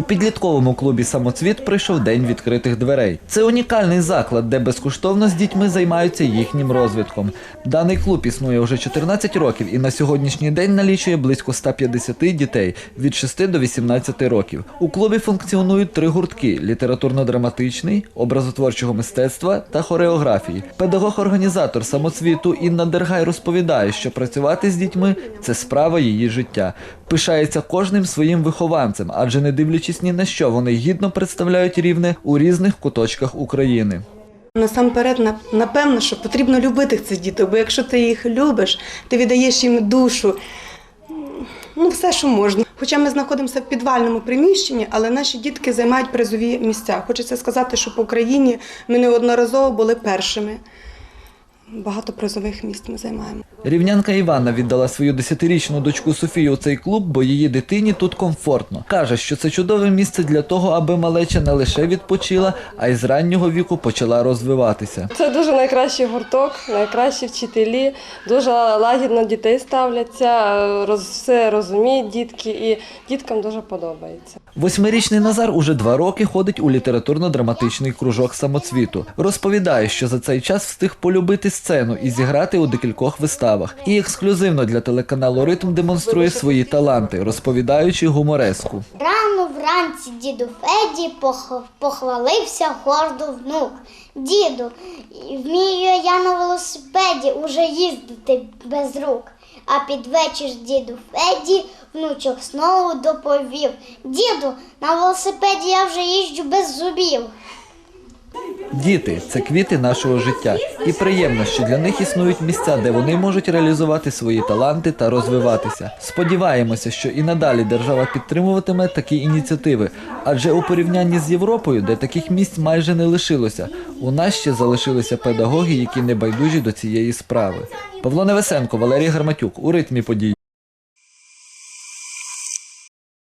У підлітковому клубі Самоцвіт прийшов день відкритих дверей. Це унікальний заклад, де безкоштовно з дітьми займаються їхнім розвитком. Даний клуб існує вже 14 років і на сьогоднішній день налічує близько 150 дітей від 6 до 18 років. У клубі функціонують три гуртки: літературно-драматичний, образотворчого мистецтва та хореографії. Педагог-організатор самоцвіту Інна Дергай розповідає, що працювати з дітьми це справа її життя. Пишається кожним своїм вихованцем, адже не дивлячись ні на що, вони гідно представляють рівне у різних куточках України. Насамперед, напевно, що потрібно любити цих діток, бо якщо ти їх любиш, ти віддаєш їм душу, ну все, що можна. Хоча ми знаходимося в підвальному приміщенні, але наші дітки займають призові місця. Хочеться сказати, що по Україні ми неодноразово були першими. Багато призових місць ми займаємо. Рівнянка Іванна віддала свою десятирічну дочку Софію у цей клуб, бо її дитині тут комфортно. Каже, що це чудове місце для того, аби малеча не лише відпочила, а й з раннього віку почала розвиватися. Це дуже найкращий гурток, найкращі вчителі, дуже лагідно дітей ставляться, роз, все розуміють дітки, і діткам дуже подобається. Восьмирічний Назар уже два роки ходить у літературно-драматичний кружок самоцвіту. Розповідає, що за цей час встиг полюбити сцену і зіграти у декількох виставах. І ексклюзивно для телеканалу Ритм демонструє свої таланти, розповідаючи гумореску. Рано вранці діду Феді похвалився гордо внук. Діду, вмію я на велосипеді уже їздити без рук. А під вечір діду Феді внучок знову доповів. Діду, на велосипеді я вже їжджу без зубів. Діти це квіти нашого життя, і приємно, що для них існують місця, де вони можуть реалізувати свої таланти та розвиватися. Сподіваємося, що і надалі держава підтримуватиме такі ініціативи, адже у порівнянні з Європою, де таких місць майже не лишилося, у нас ще залишилися педагоги, які не байдужі до цієї справи. Павло Невесенко, Валерій Гарматюк у ритмі подій.